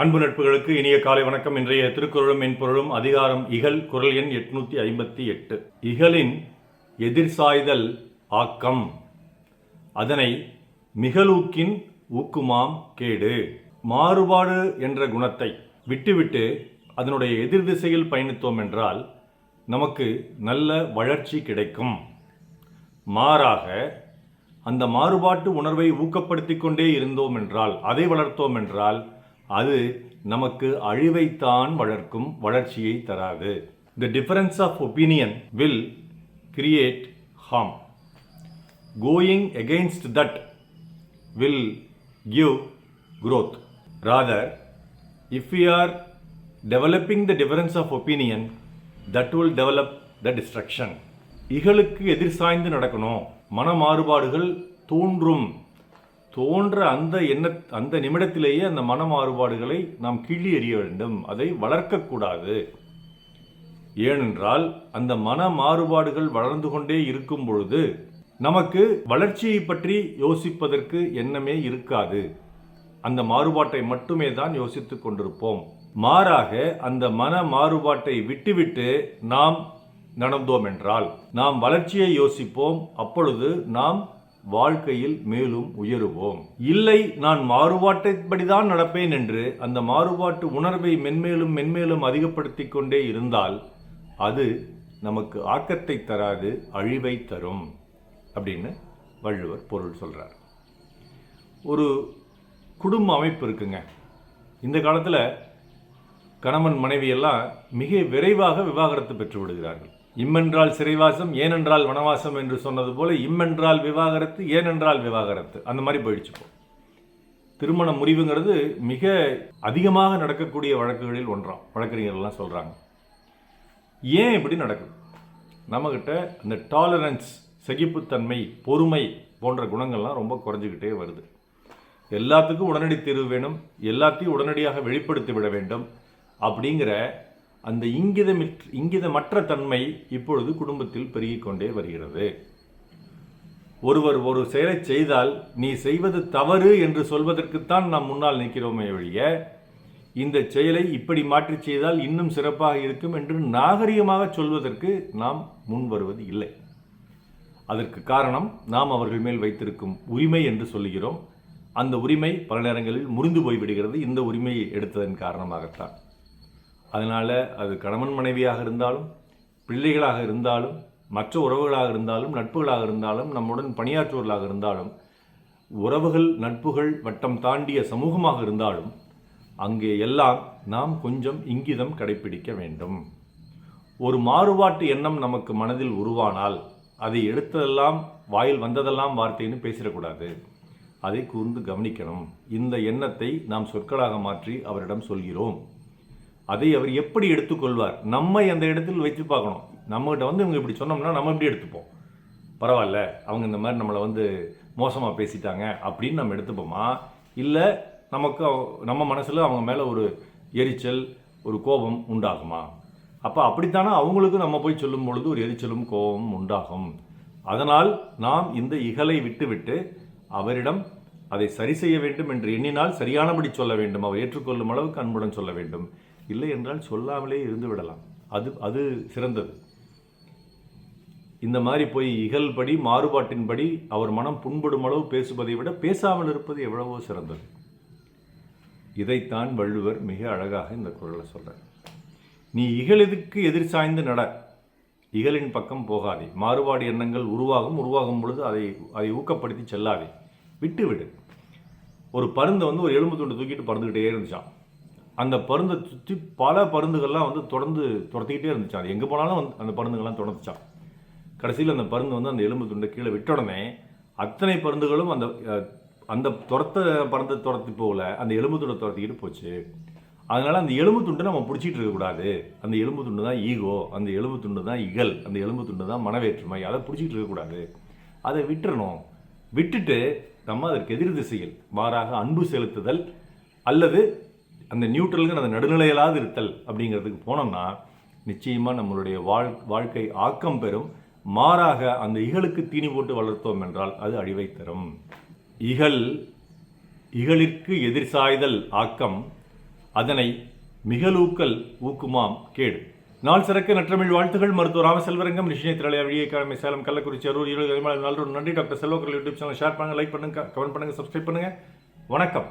அன்பு நட்புகளுக்கு இனிய காலை வணக்கம். இன்றைய திருக்குறளும் மென்பொருளும் அதிகாரம் இகல் குரல் எண் எட்நூற்றி ஐம்பத்தி எட்டு. இகலின் எதிர்சாய்தல் ஆக்கம். அதனை மிகலூக்கின் ஊக்குமாம் கேடு. மாறுபாடு என்ற குணத்தை விட்டுவிட்டு அதனுடைய எதிர் திசையில் பயணித்தோம் என்றால் நமக்கு நல்ல வளர்ச்சி கிடைக்கும். மாறாக அந்த மாறுபாட்டு உணர்வை ஊக்கப்படுத்தி கொண்டே இருந்தோம் என்றால் அதை வளர்த்தோம் என்றால் அது நமக்கு அழிவைத்தான் வளர்க்கும் வளர்ச்சியை தராது the difference of opinion will create harm going against that will give growth. Rather if you are developing the difference of opinion that will develop the destruction இகழுக்கு எதிர் சாய்ந்து நடக்கணும் மன மாறுபாடுகள் தோன்றும் தோன்ற அந்த எண்ண அந்த நிமிடத்திலேயே அந்த மன மாறுபாடுகளை நாம் கிள்ளி எறிய வேண்டும். அதை வளர்க்கக்கூடாது. ஏனென்றால் அந்த மன மாறுபாடுகள் வளர்ந்து கொண்டே இருக்கும் பொழுது நமக்கு வளர்ச்சியை பற்றி யோசிப்பதற்கு எண்ணமே இருக்காது. அந்த மாறுபாட்டை மட்டுமே தான் யோசித்துக் கொண்டிருப்போம். மாறாக அந்த மன மாறுபாட்டை விட்டுவிட்டு நாம் நடந்தோம் என்றால் நாம் வளர்ச்சியை யோசிப்போம். அப்பொழுது நாம் வாழ்க்கையில் மேலும் உயருவோம். இல்லை நான் மாறுபாட்டைப்படிதான் நடப்பேன் என்று அந்த மாறுபாட்டு உணர்வை மென்மேலும் மென்மேலும் அதிகப்படுத்திக் கொண்டே இருந்தால் அது நமக்கு ஆக்கத்தை தராது அழிவை தரும் அப்படின்னு வள்ளுவர் பொருள் சொல்கிறார் ஒரு குடும்ப அமைப்பு இருக்குங்க. இந்த காலத்தில் கணவன் மனைவியெல்லாம் மிக விரைவாக விவாகரத்து பெற்று விடுகிறார்கள் இம்மென்றால் சிறைவாசம் ஏனென்றால் வனவாசம் என்று சொன்னது போல இம்மென்றால் விவாகரத்து ஏனென்றால் விவாகரத்து. அந்த மாதிரி போயிடுச்சு இப்போ. திருமண முறிவுங்கிறது மிக அதிகமாக நடக்கக்கூடிய வழக்குகளில் ஒன்றாம். வழக்கறிஞர்கள்லாம் சொல்கிறாங்க ஏன் இப்படி நடக்குது? நம்மக்கிட்ட அந்த டாலரன்ஸ் சகிப்புத்தன்மை பொறுமை போன்ற குணங்கள்லாம் ரொம்ப குறைஞ்சிக்கிட்டே வருது. எல்லாத்துக்கும் உடனடி தீர்வு வேணும். எல்லாத்தையும் உடனடியாக வெளிப்படுத்தி விட வேண்டும். அப்படிங்கிற அந்த இங்கிதமிற் இங்கிதமற்ற தன்மை இப்பொழுது குடும்பத்தில் பெருகிக் கொண்டே வருகிறது. ஒருவர் ஒரு செயலை செய்தால் நீ செய்வது தவறு என்று சொல்வதற்குத்தான் நாம் முன்னால் நிற்கிறோமே ஒழிய இந்த செயலை இப்படி மாற்றி செய்தால் இன்னும் சிறப்பாக இருக்கும் என்று நாகரிகமாக சொல்வதற்கு நாம் முன் வருவது இல்லை. அதற்கு காரணம் நாம் அவர்கள் மேல் வைத்திருக்கும் உரிமை என்று சொல்லுகிறோம். அந்த உரிமை பல நேரங்களில் முறிந்து போய்விடுகிறது. இந்த உரிமையை எடுத்ததன் காரணமாகத்தான். அதனால் அது கணவன் மனைவியாக இருந்தாலும் பிள்ளைகளாக இருந்தாலும் மற்ற உறவுகளாக இருந்தாலும் நட்புகளாக இருந்தாலும் நம்முடன் பணியாற்றுவர்களாக இருந்தாலும் உறவுகள் நட்புகள் வட்டம் தாண்டிய சமூகமாக இருந்தாலும் அங்கே எல்லாம் நாம் கொஞ்சம் இங்கிதம் கடைபிடிக்க வேண்டும். ஒரு மாறுபாட்டு எண்ணம் நமக்கு மனதில் உருவானால் அதை எடுத்ததெல்லாம் வாயில் வந்ததெல்லாம் வார்த்தைன்னு பேசிடக்கூடாது. அதை கூர்ந்து கவனிக்கணும். இந்த எண்ணத்தை நாம் சொற்களாக மாற்றி அவரிடம் சொல்கிறோம். அதை அவர் எப்படி எடுத்துக்கொள்வார்? நம்ம அந்த இடத்தில் வச்சு பார்க்கணும். நம்மகிட்ட வந்து இவங்க இப்படி சொன்னோம்னா நம்ம எப்படி எடுத்துப்போம்? பரவாயில்ல அவங்க இந்த மாதிரி நம்மளை வந்து மோசமாக பேசிட்டாங்க அப்படின்னு நம்ம எடுத்துப்போமா? இல்லை நமக்கு நம்ம மனசில் அவங்க மேலே ஒரு எரிச்சல் ஒரு கோபம் உண்டாகுமா? அப்போ அப்படித்தானே அவங்களுக்கு நம்ம போய் சொல்லும் பொழுது ஒரு எரிச்சலும் கோபமும் உண்டாகும். அதனால் நாம் இந்த இகலை விட்டுவிட்டு அவரிடம் அதை சரி செய்ய வேண்டும் என்று எண்ணினால் சரியானபடி சொல்ல வேண்டும். அவர் ஏற்றுக்கொள்ளும் அளவுக்கு அன்புடன் சொல்ல வேண்டும். இல்லை என்றால் சொல்லாமலே இருந்து விடலாம். அது அது சிறந்தது. இந்த மாதிரி போய் இகழ்படி மாறுபாட்டின்படி அவர் மனம் புண்படும் அளவு பேசுவதை விட பேசாமல் இருப்பது எவ்வளவோ சிறந்தது. இதைத்தான் வள்ளுவர் மிக அழகாக இந்த குரலை சொல்கிறார் நீ இகழெதுக்கு எதிர் சாய்ந்து நட? இகலின் பக்கம் போகாதே. மாறுபாடு எண்ணங்கள் உருவாகும் உருவாகும் பொழுது அதை அதை ஊக்கப்படுத்தி செல்லாதே. விட்டு விடு ஒரு பருந்தை வந்து ஒரு எலும்பு துண்டு தூக்கிட்டு பறந்துக்கிட்டே இருந்துச்சான் அந்த பருந்தை சுற்றி பல பருந்துகள்லாம் வந்து தொடர்ந்து துரத்திக்கிட்டே இருந்துச்சு. அது எங்கே போனாலும் வந்து அந்த பருந்துகள்லாம் தொடர்ந்துச்சான் கடைசியில் அந்த பருந்து வந்து அந்த எலும்பு துண்டை கீழே விட்ட உடனே அத்தனை பருந்துகளும் அந்த அந்த துரத்த பருந்தை துரத்தி போகல. அந்த எலும்பு துண்டை துரத்திக்கிட்டு போச்சு. அதனால் அந்த எலும்பு துண்டை நம்ம பிடிச்சிட்டு இருக்கக்கூடாது அந்த எலும்பு துண்டு தான் ஈகோ அந்த எலும்பு துண்டு தான் இகல் அந்த எலும்பு துண்டு தான் மனவேற்றுமை. அதை பிடிச்சிட்டு இருக்கக்கூடாது அதை விட்டுறணும். விட்டுட்டு நம்ம அதற்கு எதிர் திசையில் மாறாக அன்பு செலுத்துதல் அல்லது அந்த நியூட்ரலுக்கு அந்த நடுநிலையிலாவது இருத்தல் அப்படிங்கிறதுக்கு போனோம்னா நிச்சயமாக நம்மளுடைய வாழ் வாழ்க்கை ஆக்கம் பெறும். மாறாக அந்த இகலுக்கு தீனி போட்டு வளர்த்தோம் என்றால் அது அழிவை தரும். இகல் இகலிற்கு எதிர் சாய்தல் ஆக்கம் அதனை மிகலூக்கல் ஊக்குமாம் கேடு. நாள் சிறக்க நற்றமிழ் வாழ்த்துகள் மருத்துவ ராமசெல்வரங்கம் நிஷினை திரளையா விழியக்கிழமை சேலம் கள்ளக்குறிச்சி அரூர் இருபது நல்ல நன்றி doctor Selvakar YouTube channel. Share பண்ணுங்கள் லைக் பண்ணுங்க கமெண்ட் பண்ணுங்கள் சப்ஸ்கிரைப் பண்ணுங்கள் வணக்கம்.